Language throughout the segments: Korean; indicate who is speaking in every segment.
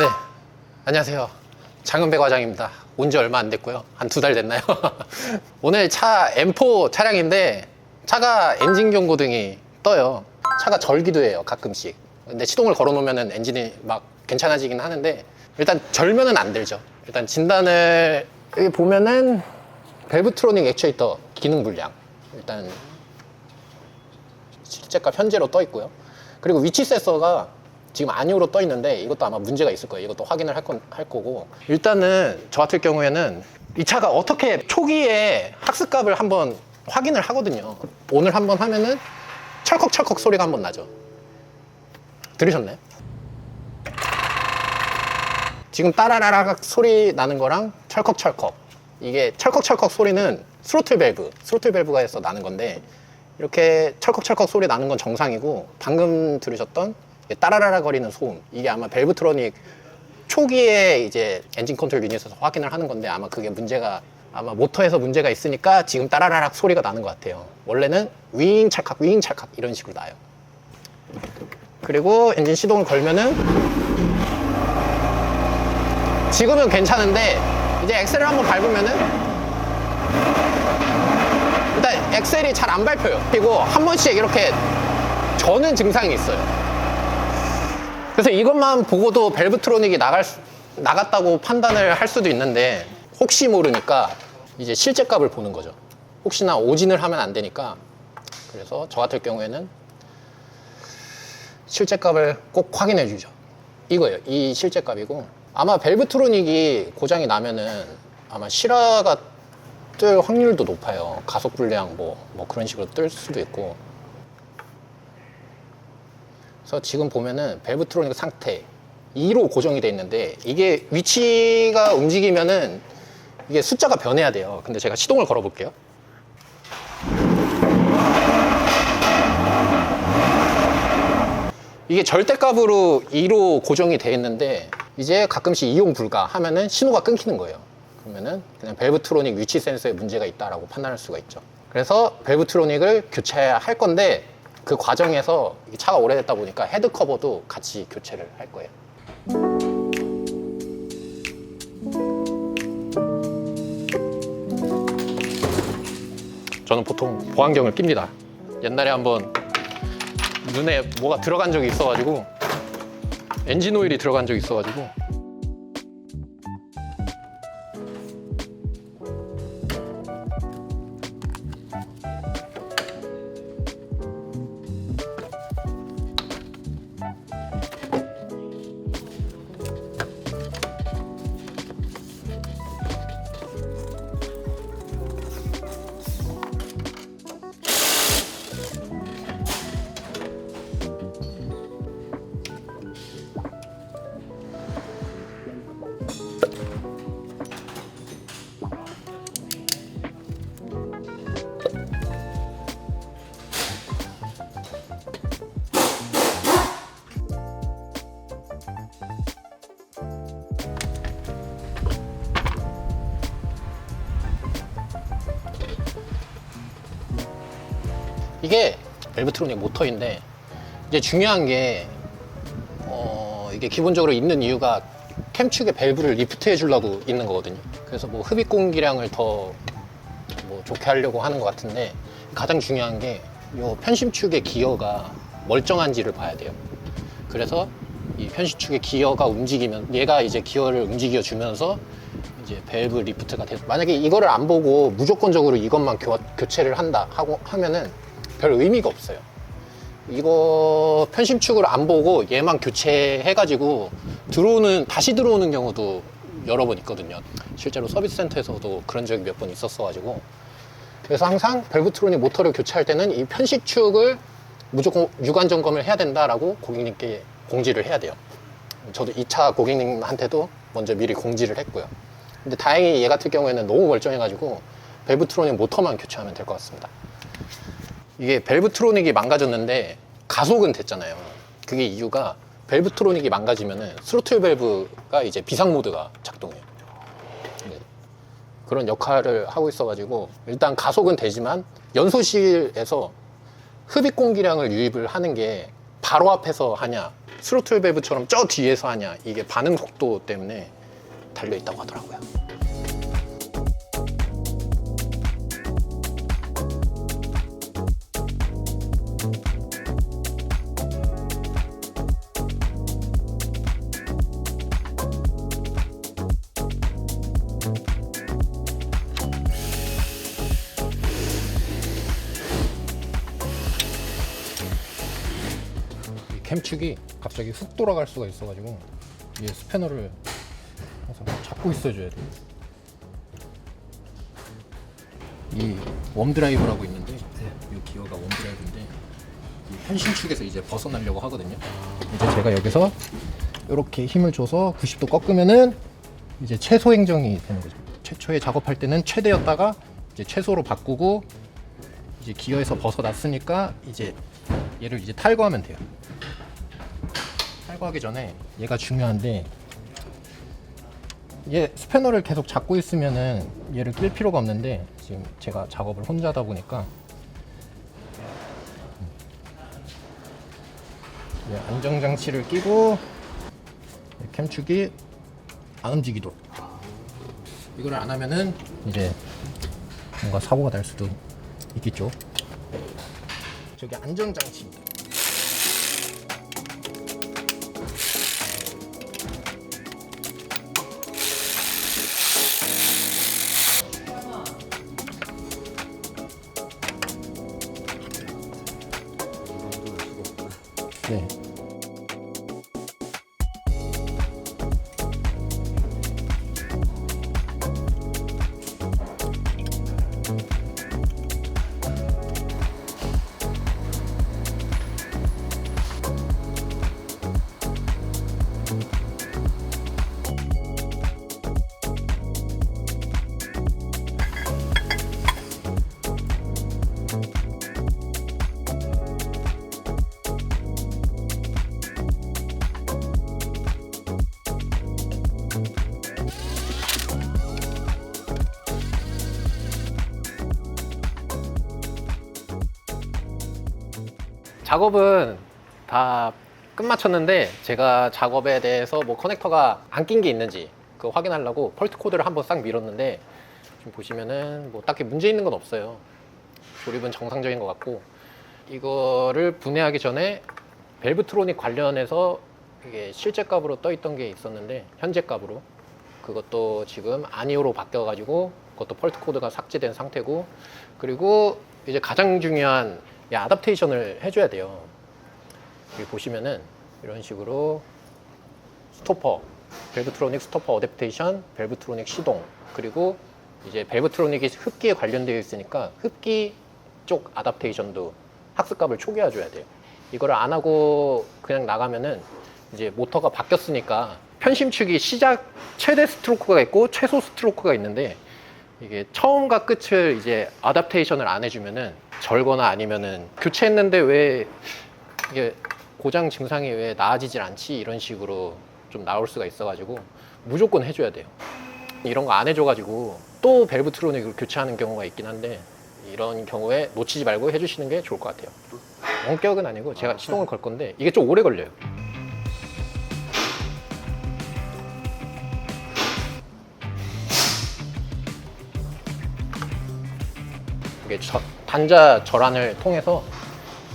Speaker 1: 네, 안녕하세요. 장은배 과장입니다. 온 지 얼마 안 됐고요. 한 두 달 됐나요? 오늘 차 M4 차량인데 차가 엔진 경고등이 떠요. 차가 절기도 해요, 가끔씩. 근데 시동을 걸어 놓으면 엔진이 막 괜찮아지긴 하는데 일단 절면은 안 들죠. 일단 진단을 여기 보면은 벨브트로닉 액추에이터 기능 불량. 일단 실제값 현재로 떠 있고요. 그리고 위치 센서가 지금 아니오로 떠 있는데 이것도 아마 문제가 있을 거예요. 이것도 확인을 할, 건, 할 거고. 일단은 저 같은 경우에는 이 차가 어떻게 초기에 학습값을 한번 확인을 하거든요. 오늘 한번 하면은 철컥철컥 소리가 한번 나죠. 들으셨나요? 지금 따라라락 소리 나는 거랑 철컥철컥 이게 철컥철컥 소리는 스로틀 밸브 스로틀 밸브가 해서 나는 건데 이렇게 철컥철컥 소리 나는 건 정상이고 방금 들으셨던 따라라라 거리는 소음. 이게 아마 벨브트로닉 초기에 이제 엔진 컨트롤 유닛에서 확인을 하는 건데 아마 그게 문제가 아마 모터에서 문제가 있으니까 지금 따라라락 소리가 나는 것 같아요. 원래는 윙 찰칵 윙 찰칵 이런 식으로 나요. 그리고 엔진 시동을 걸면은 지금은 괜찮은데 이제 엑셀을 한번 밟으면은 일단 엑셀이 잘 안 밟혀요. 그리고 한 번씩 이렇게 저는 증상이 있어요 그래서 이것만 보고도 벨브트로닉이 나갈 수- 나갔다고 판단을 할 수도 있는데 혹시 모르니까 이제 실제 값을 보는 거죠 혹시나 오진을 하면 안 되니까 그래서 저 같은 경우에는 실제 값을 꼭 확인해 주죠. 이거예요. 이 실제 값이고 아마 벨브트로닉이 고장이 나면은 아마 실화가 뜰 확률도 높아요. 가속 불량 뭐, 뭐 그런 식으로 뜰 수도 있고. 그래서 지금 보면은 벨브트로닉 상태 2로 고정이 돼 있는데 이게 위치가 움직이면은 이게 숫자가 변해야 돼요. 근데 제가 시동을 걸어 볼게요. 이게 절대값으로 2로 고정이 돼 있는데 이제 가끔씩 이용 불가 하면은 신호가 끊기는 거예요. 그러면은 그냥 벨브트로닉 위치 센서에 문제가 있다라고 판단할 수가 있죠. 그래서 벨브트로닉을 교체할 건데 그 과정에서 이 차가 오래됐다 보니까 헤드 커버도 같이 교체를 할 거예요. 저는 보통 보안경을 낍니다. 옛날에 한번 눈에 뭐가 들어간 적이 있어가지고 엔진 오일이 들어간 적이 있어가지고 이게 벨브트로닉 모터인데 이제 중요한 게 어, 이게 기본적으로 있는 이유가 캠축의 밸브를 리프트 해 주려고 있는 거거든요. 그래서 뭐 흡입 공기량을 더 뭐 좋게 하려고 하는 것 같은데 가장 중요한 게 이 편심축의 기어가 멀쩡한지를 봐야 돼요. 그래서 이 편심축의 기어가 움직이면 얘가 이제 기어를 움직여 주면서 이제 밸브 리프트가 돼. 만약에 이거를 안 보고 무조건적으로 이것만 교, 교체를 한다 하고 하면은 별 의미가 없어요. 이거 편심축을 안 보고 얘만 교체해가지고 들어오는 다시 들어오는 경우도 여러 번 있거든요. 실제로 서비스 센터에서도 그런 적이 몇 번 있었어가지고 그래서 항상 벨브트로닉 모터를 교체할 때는 이 편식축을 무조건 유관 점검을 해야 된다라고 고객님께 공지를 해야 돼요. 저도 2차 고객님한테도 먼저 미리 공지를 했고요. 근데 다행히 얘 같은 경우에는 너무 멀쩡해가지고 벨브트로닉 모터만 교체하면 될 것 같습니다. 이게 벨브트로닉이 망가졌는데 가속은 됐잖아요. 그게 이유가 벨브트로닉이 망가지면은 스로틀 밸브가 이제 비상 모드가 작동해요. 네. 그런 역할을 하고 있어가지고 일단 가속은 되지만 연소실에서 흡입 공기량을 유입을 하는 게 바로 앞에서 하냐 스로틀 밸브처럼 저 뒤에서 하냐 이게 반응 속도 때문에 달려 있다고 하더라고요. 캠축이 갑자기 훅 돌아갈 수가 있어가지고 이 스패너를 항상 잡고 있어줘야 돼요. 이 웜드라이브라고 있는데 이 기어가 웜드라이브인데 이 편신축에서 이제 벗어나려고 하거든요. 이제 제가 여기서 이렇게 힘을 줘서 90도 꺾으면은 이제 최소 행정이 되는 거죠. 최초에 작업할 때는 최대였다가 이제 최소로 바꾸고 이제 기어에서 벗어났으니까 이제 얘를 이제 탈거하면 돼요. 탈거하기 전에 얘가 중요한데 얘 스패너를 계속 잡고 있으면은 얘를 낄 필요가 없는데 지금 제가 작업을 혼자 하다 보니까 얘 안정 장치를 끼고 이 캠축이 안 움직이도록 이걸 안 하면은 이제 뭔가 사고가 날 수도 있겠죠. 저기 안정 장치입니다. 작업은 다 끝마쳤는데 제가 작업에 대해서 뭐 커넥터가 안 낀 게 있는지 그 확인하려고 펄트 코드를 한번 싹 밀었는데 지금 보시면은 뭐 딱히 문제 있는 건 없어요. 조립은 정상적인 것 같고 이거를 분해하기 전에 벨브트로닉 관련해서 이게 실제 값으로 떠 있던 게 있었는데 현재 값으로 그것도 지금 아니오로 바뀌어 가지고 그것도 펄트 코드가 삭제된 상태고 그리고 이제 가장 중요한 이 아답테이션을 해줘야 돼요. 여기 보시면은 이런 식으로 스토퍼, 벨브트로닉 스토퍼 어댑테이션, 벨브트로닉 시동, 그리고 이제 벨브트로닉이 흡기에 관련되어 있으니까 흡기 쪽 아답테이션도 학습값을 초기화 줘야 돼요. 이거를 안 하고 그냥 나가면은 이제 모터가 바뀌었으니까 편심축이 시작 최대 스트로크가 있고 최소 스트로크가 있는데 이게 처음과 끝을 이제 아답테이션을 안 해주면은 절거나 아니면은 교체했는데 왜 이게 고장 증상이 왜 나아지질 않지 이런 식으로 좀 나올 수가 있어가지고 무조건 해줘야 돼요. 이런 거 안 해줘가지고 또 밸브 트로닉을 교체하는 경우가 있긴 한데 이런 경우에 놓치지 말고 해주시는 게 좋을 것 같아요. 원격은 아니고 제가 시동을 걸 건데 이게 좀 오래 걸려요. 이게 저- 단자 절안을 통해서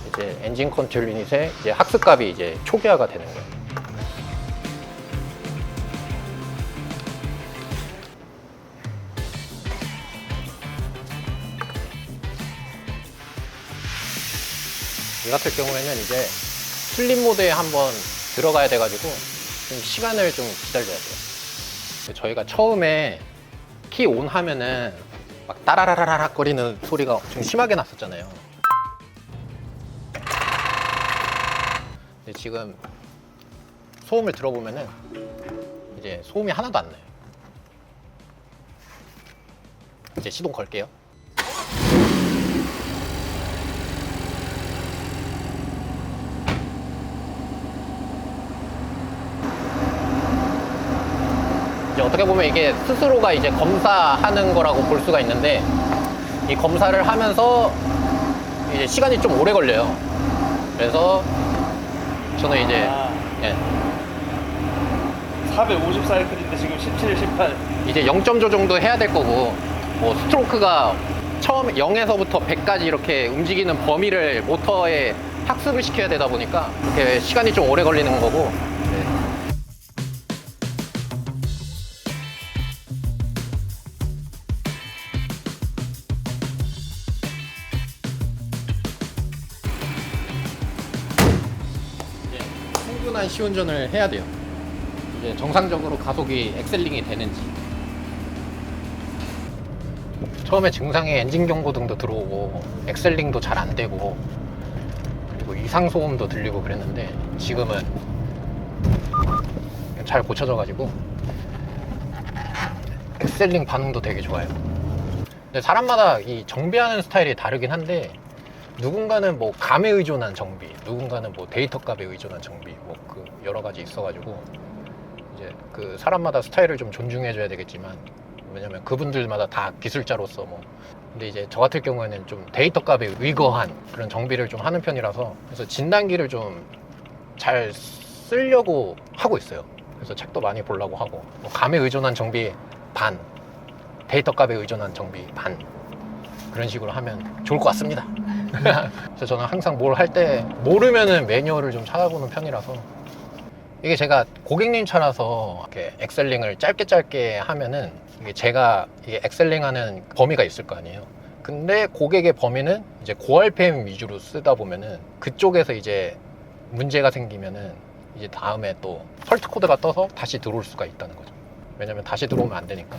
Speaker 1: 이제 엔진 컨트롤 유닛의 이제 학습값이 이제 초기화가 되는 거예요. 이 같은 경우에는 이제 슬립 모드에 한번 들어가야 돼가지고 좀 시간을 좀 기다려야 돼요. 저희가 처음에 키 온 하면은 막 따라라라락 거리는 소리가 좀 심하게 났었잖아요. 근데 지금 소음을 들어보면은 이제 소음이 하나도 안 나요. 이제 시동 걸게요. 어떻게 보면 이게 스스로가 이제 검사하는 거라고 볼 수가 있는데 이 검사를 하면서 이제 시간이 좀 오래 걸려요. 그래서 저는 이제 예.
Speaker 2: 450 사이클인데 지금 17, 18.
Speaker 1: 이제 0.조 정도 해야 될 거고 뭐 스트로크가 처음 0에서부터 100까지 이렇게 움직이는 범위를 모터에 학습을 시켜야 되다 보니까 이렇게 시간이 좀 오래 걸리는 거고 충분한 시운전을 해야 돼요. 이제 정상적으로 가속이 엑셀링이 되는지 처음에 증상에 엔진 경고등도 들어오고 엑셀링도 잘 안 되고 그리고 이상 소음도 들리고 그랬는데 지금은 잘 고쳐져 가지고 엑셀링 반응도 되게 좋아요. 근데 사람마다 이 정비하는 스타일이 다르긴 한데 누군가는 뭐 감에 의존한 정비, 누군가는 뭐 데이터 값에 의존한 정비, 뭐 그 여러 가지 있어가지고 이제 그 사람마다 스타일을 좀 존중해줘야 되겠지만 왜냐면 그분들마다 다 기술자로서 뭐 근데 이제 저 같은 경우에는 좀 데이터 값에 의거한 그런 정비를 좀 하는 편이라서 그래서 진단기를 좀 잘 쓰려고 하고 있어요. 그래서 책도 많이 보려고 하고 뭐 감에 의존한 정비 반, 데이터 값에 의존한 정비 반 그런 식으로 하면 좋을 것 같습니다. 그래서 저는 항상 뭘 할 때 모르면은 매뉴얼을 좀 찾아보는 편이라서 이게 제가 고객님 차라서 이렇게 엑셀링을 짧게 짧게 하면은 이게 제가 이게 엑셀링하는 범위가 있을 거 아니에요. 근데 고객의 범위는 이제 고RPM 위주로 쓰다 보면은 그쪽에서 이제 문제가 생기면은 이제 다음에 또 펄트 코드가 떠서 다시 들어올 수가 있다는 거죠. 왜냐면 다시 들어오면 안 되니까.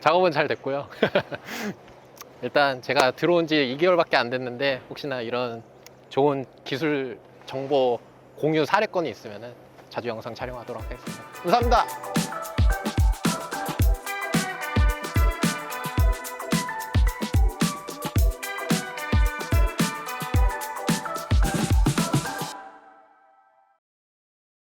Speaker 1: 작업은 잘 됐고요. 일단 제가 들어온 지 2개월밖에 안 됐는데 혹시나 이런 좋은 기술 정보 공유 사례건이 있으면 자주 영상 촬영하도록 하겠습니다. 감사합니다.